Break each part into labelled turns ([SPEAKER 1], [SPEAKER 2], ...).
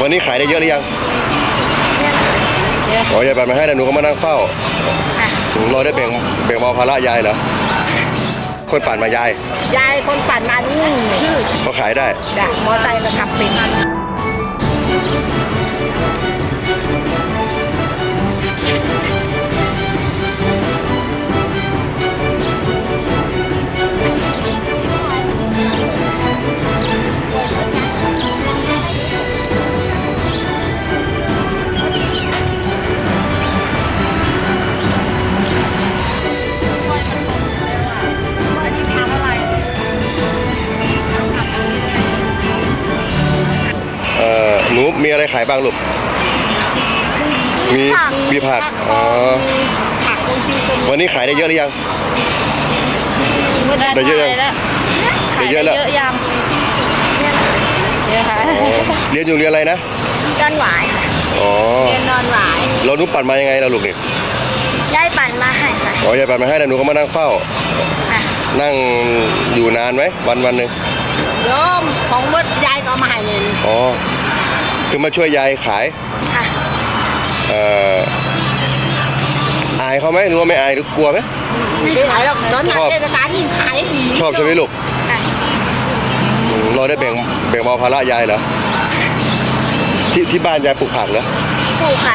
[SPEAKER 1] วันนี้ขายได้เยอะหรือยังอ๋อยายปันมาให้แล้วหนูก็มานั่งเฝ้าเราได้แบ่งแบ่งเบาภาระยายเหรอคนปั่นมายาย
[SPEAKER 2] ยายคนปั่นมานี่
[SPEAKER 1] ก็ขายได้
[SPEAKER 2] จ้ะมอไซค์ก็ขับเป็น
[SPEAKER 1] หนูมีอะไรขายบ้างลูก มีมีผัก อ๋อ
[SPEAKER 2] ผักบางทีก็
[SPEAKER 1] วันนี้ขายได้เยอะหรือยัง ได้เยอะยังได้เยอะแล้ว
[SPEAKER 3] เยอะยังเยอะค่ะ
[SPEAKER 1] อ๋อเรียนอยู่เรียนอะไรนะ
[SPEAKER 2] จอนหวายค่ะ
[SPEAKER 1] อ๋อ
[SPEAKER 2] เรียนนอนหวาย
[SPEAKER 1] เราหนูปั่นมายังไงเราลูกนี่
[SPEAKER 2] ยายปั่นมาให้ค่ะ
[SPEAKER 1] อ๋อยายปั่นมาให้แล้วหนูก็มานั่งเฝ้า
[SPEAKER 2] ค่ะ
[SPEAKER 1] นั่งอยู่นานไหมวันวันหนึ่ง
[SPEAKER 2] โยมของมดยายก็เอามาให้เลย
[SPEAKER 1] อ๋อ คือมาช่วยยายขาย
[SPEAKER 2] ค่ะ
[SPEAKER 1] เอ่ออายเขาไหมหรือว่าไม่อายหรือกลัวไหม
[SPEAKER 2] ไม่ได้ขายหรอกตอน
[SPEAKER 1] ชอบ
[SPEAKER 2] เทศกาลยิ่งขายดี
[SPEAKER 1] ชอบใช่ไหมลูก
[SPEAKER 2] ค่ะ
[SPEAKER 1] อืมเราได้แบ่งแบ่งเบาภาระยายเหรอที่ที่บ้านยายปลูกผักเหรอ
[SPEAKER 2] ถูกค่ะ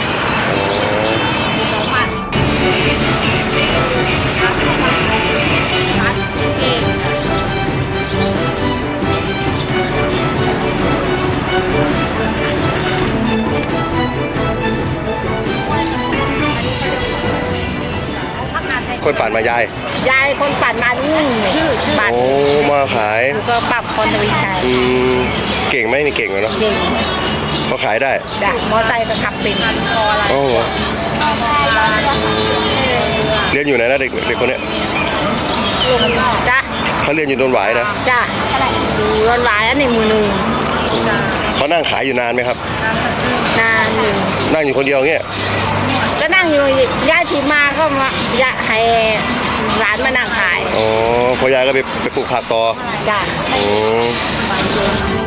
[SPEAKER 1] คนปั่นมายาย
[SPEAKER 2] ยายคนปั่นมานี่ปั่น
[SPEAKER 1] โอ้มาขาย
[SPEAKER 2] แล้วก็ปรับคนทวีชัย
[SPEAKER 1] อืมเก่งไหมนี่เก่งเหรอเนาะ
[SPEAKER 2] เก่ง
[SPEAKER 1] เขาขายได้
[SPEAKER 2] จ้ะมอไซค์ก็ขับเป็นพออะไร
[SPEAKER 1] โอ้โหเรียนอยู่ไหนนะเด็กเด็กคนเนี้ย
[SPEAKER 2] จ้ะ
[SPEAKER 1] เขาเรียนอยู่โดนหวายนะ
[SPEAKER 2] จ้ะดูร้อนหลายอันนี้มือหนึ่ง
[SPEAKER 1] เขานั่งขายอยู่นานไหมครับ
[SPEAKER 2] นานหนึ่ง
[SPEAKER 1] นั่งอยู่คนเดียวเงี้ย
[SPEAKER 2] ก็นั่ง อยู่ญาติมาก็มาญาให้ร้านมานั่งขาย
[SPEAKER 1] อ๋อพอยายก็ไปไปปลูกผักต่อ
[SPEAKER 2] จ้ะ
[SPEAKER 1] อืม